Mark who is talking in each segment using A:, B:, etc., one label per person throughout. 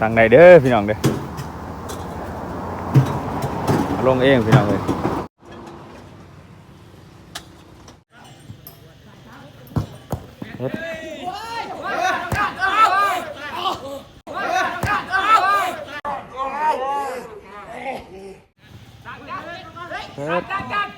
A: สั่งได้เด้อพี่น้องเด้อลงเองพี่น้องเลยเฮ็ด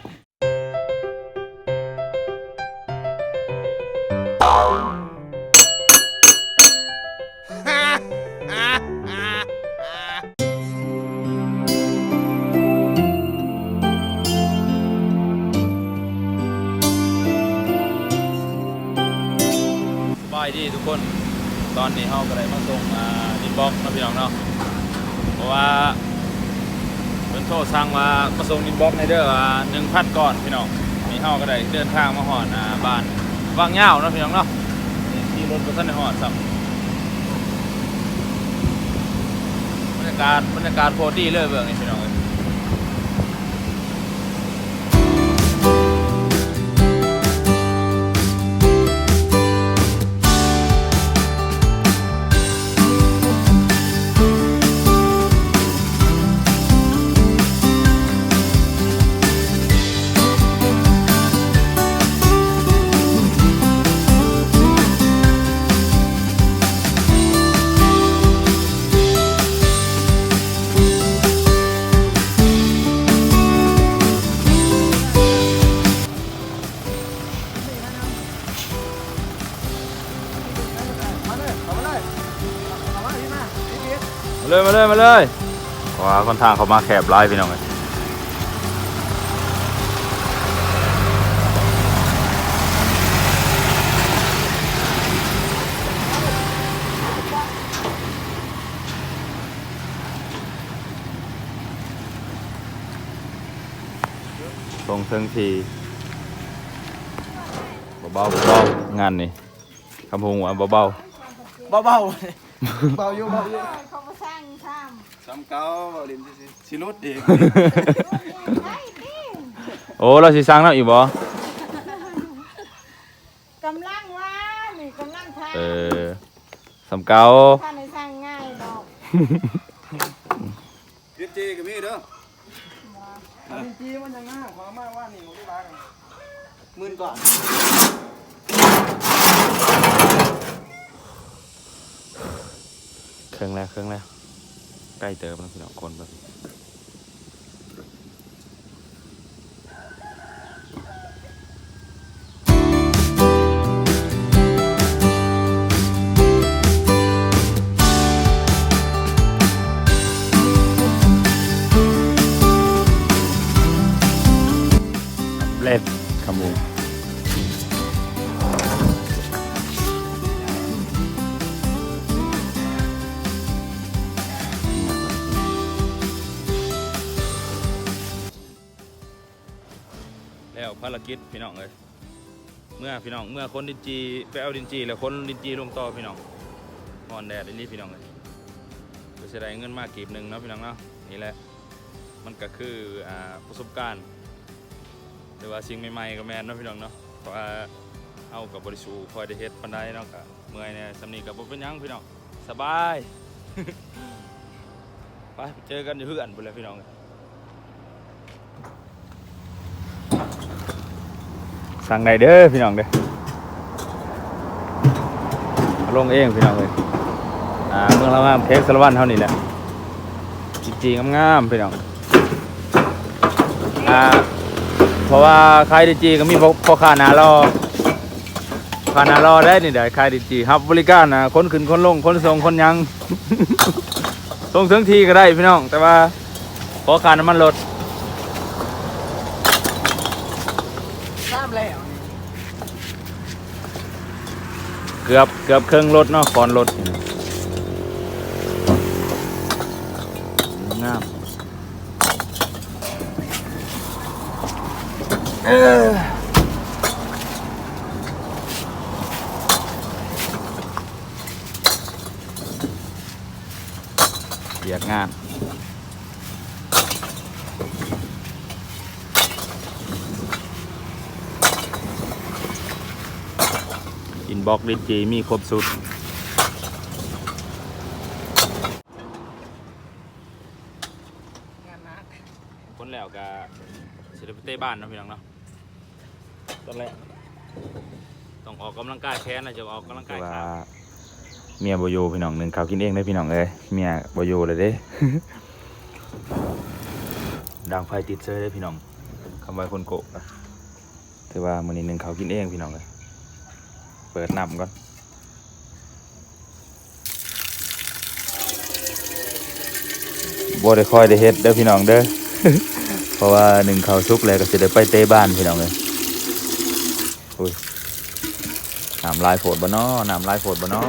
A: ทุกคน ตอนนี้เฮาก็ได้มาส่งอ่าดินบล็อกนะพี่น้องเนาะเพราะว่าเพิ่นโทรสั่งว่ามาส่งดินบล็อกในเด้อว่า1,000ก่อนพี่น้องมีเฮาก็ได้เดินทางมาฮอดอ่าบ้านวางยาวเนาะพี่น้องเนาะนี่ขี่รถบ่ทันได้ฮอดซ้ำบรรยากาศบรรยากาศโคตรดีเลยเบิ่งนี่พี่น้อง เลยมาเลยมาเลยว้าคนทางเขามาแคบไลายพี่น้องเลยส่งเทิงทีเบาๆเบาๆงานนี่คำพงว่าเบา
B: เบาเบา เบาอยู่เบาอยู่
C: เขามาสร้างซ้
B: ซ้ำเก่าเบาลิมสิสิรุดอีก
A: ๆำ
C: ใช่ดิ
A: โอ้เราสิสร้างแล้วอีกบ่
C: กำลังว่านี่กำลังทำ
A: เออสำเกา
C: ถ้าในสร้างง่ายดอก
B: กินจีก็มีเด้อกินจีมันยังง่ายขอมาว่านี่ของที่บ้านหมื่นก่อน
A: เครื่องแล้วเครื่องแล้ว ใกล้เติมแล้วพี่น้องคนแบบเล่นขมูารกิจพี่น้องเลยเมื่อพี่น้องเมื่อคนดินจีไปเอาดินจีแล้วคนดินจีลงต่อพี่น้องฮอนแดดนี่พี่น้องเลยก็จะได้เงินมากกีบหนึ่งเนาะพี่น้องเนาะนี่แหละมันก็คืออ่าประสบการณ์หรือว่าสิ่งใหม่ๆก็แมนเนาะพี่น้องเนาะเพราะว่าเอากับบริสูคอยได้เฮ็ดปันไดเนาะก็เมื่อยเนี่ยสำนีกับบ่เป็นยังพี่น้องสบายไปเจอกันอยู่เพื่อนบุเลยพี่น้อง สั่งได้เด้อพี่น้องเด้อลงเองพี่น้องเลยอ่าเมืองละงามเค้กสารวันเท่านี้แหละจริงๆงามๆพี่น้องอ่าเพราะว่าขายดีจีก็มีพอพอค้าหนารอค้านารอได้นี่เดี๋ยวขายดีจีรับ บริการนะคนขึ้นคนลงคนส่งคนยังส่งถึงทีก็ได้พี่น้อง แต่ว่าขอค่าน้ำมันรถ
B: ทราบ แล้ว
A: เกือบเกือบเครื่องรถเนาะคอนรถงามเบียกงาน บล็อกลิจีมีครบสุดคนแล้วกาเซเลปเต้บ้านนะพี่น้องเนาะตอนแรกต้องออกกำลังกายแค้นนะจะออกกำลังกาย
D: ว่า
A: ข
D: เมียบอยพี่น้องหนึ่งเขากินเองได้พี่น้องเลยเมียบอยเลยเด้ ดังไฟติดเซยได้พี่น้องคำไว้คนโกะนะถือว่ามื้อนี้หนึ่งเขากินเองพี่น้องเลย เปิดน้ำก่อนบ่ได้ค่อยได้เฮ็ดเด้อพี่น้องเด้อ เพราะว่าหนึ่งเขาซุกแล้วก็จะได้ไปเตะบ้านพี่น้องเลยอุ้ยน้ำลายโผดบ่นอน้ำลายโผดบ่นอ้อ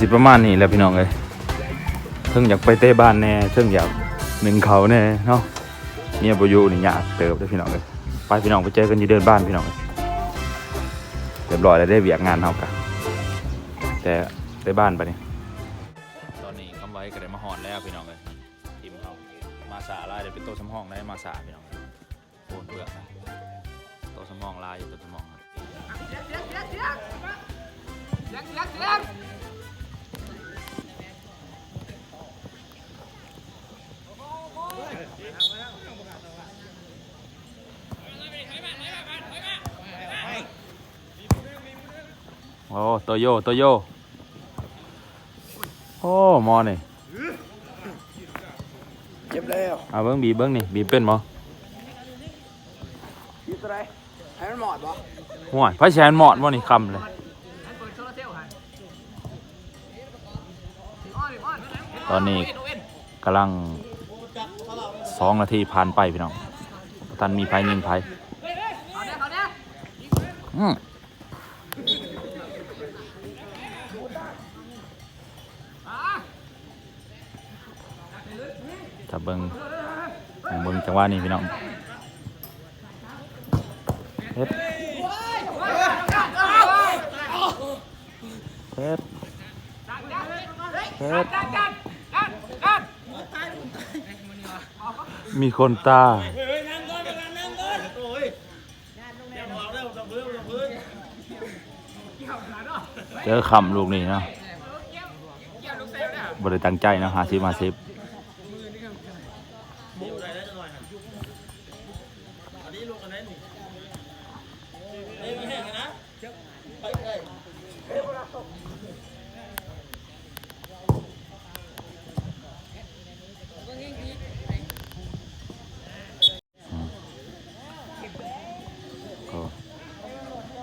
D: สิประมาณนี้แหล้วพี่น้องเอ้ยเพิ่งอยากไปเตะบ้านแน่เพิ่งอยากหนึ่งเขาแน่เนาะเมียบ่อยู่นี่ยากเติบเด้พี่น้องเอ้ยไปพี่น้องไปเจอกันอยู่เดินบ้านพี่น้องเอ้ยเรียบร้อยแล้วได้เวียกงานเฮากันแต่ไปบ้านไปนี่
A: ตอนนี้คำไว้ก็ได้มาหอนแล้วพี่น้องเลยทีมเขามาสาลายเดี๋ยวเป็นโต๊ะสำห้องได้มาสาพี่น้องโอนเปลือกนะโต๊ะสำห้องลายอยู่โต๊ะสำห้องครับ โอ้โตโยโตโยโอ้หมอนี่
B: เจ็บแล้ว
A: เอาเบิ้งบีบเบิ้งนี่บีบเป็นบ่
B: พี่ตัวไรให้มันหมอดบ่
A: ห่วยพระแชนหมอดบ่นี่คำเลยตอนนี้กำลังสองนาทีผ่านไปพี่น้องท่านมีไฟยิงไฟอืม ถ้าเบิ้งเบิ้งจังหวะนี้พี่น้องเฮ็ดเฮ็ดเฮ็ดมีคนตาเจอคำลูกนี่เนาะบริตังใจนะหาซิมาซิบ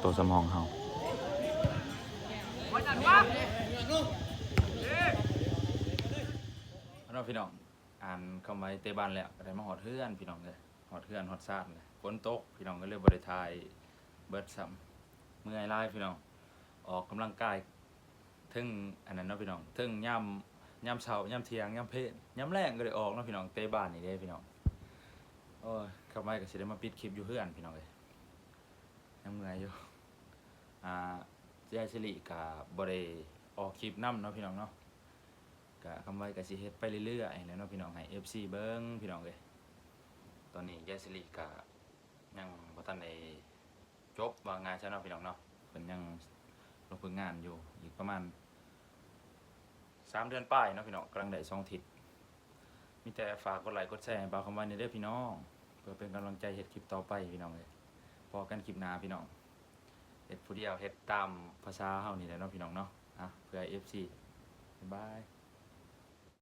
A: ตัวสมองเฮาเอาพี่น้องอ่านคำไว้เตะบ้านแล้วก็ได้มาหอดเพื่อนพี่น้องเลยหอดเพื่อนหอดซาดเลยฝนตกพี่น้องก็เลยบริทายเบิดซ้ำเมื่อยไล่พี่น้อง ออกกำลังกายถึงอันนั้นนะพี่น้องถึงย่ำย่ำเช้าย่ำเที่ยงย่ำเพลย่ำแรงก็เลยออกนะพี่น้องเตะบ้านนี่เด้พี่น้องโอ้ยคำไว้ก็สิได้มาปิดคลิปอยู่เพื่อนพี่น้องเลยยังเมื่อยอยู่ อ่ายายสิริกับบริออกคลิปนํเนาะพี่น้องเนาะกะคำไว้กับสิเฮ็ดไปเรื่อยๆแล้วเนาะพี่น้องให้ FC เบิ้งพี่น้องเลยตอนนี้ยายสิริกะยังบ่ทันได้จบว่างานใช่เนาะพี่น้องเนาะเพิ่นยังลงฝึกงานอยู่อีกประมาณสามเดือนป้ายเนาะพี่น้องกำลังได้สองทิศมีแต่ฝากกดไลค์กดแชร์บ่าวคำไว้ในเด้อพี่น้อง เพื่อเป็นกำลังใจเฮ็ดคลิปต่อไปพี่น้องเลยพอกันคลิปหน้าพี่น้อง เฮ็ดผู้เดียวเฮ็ดตามภาษาเฮานี่แหละเนาะพี่น้องเนาะอะเพื่อ FC บ๊ายบาย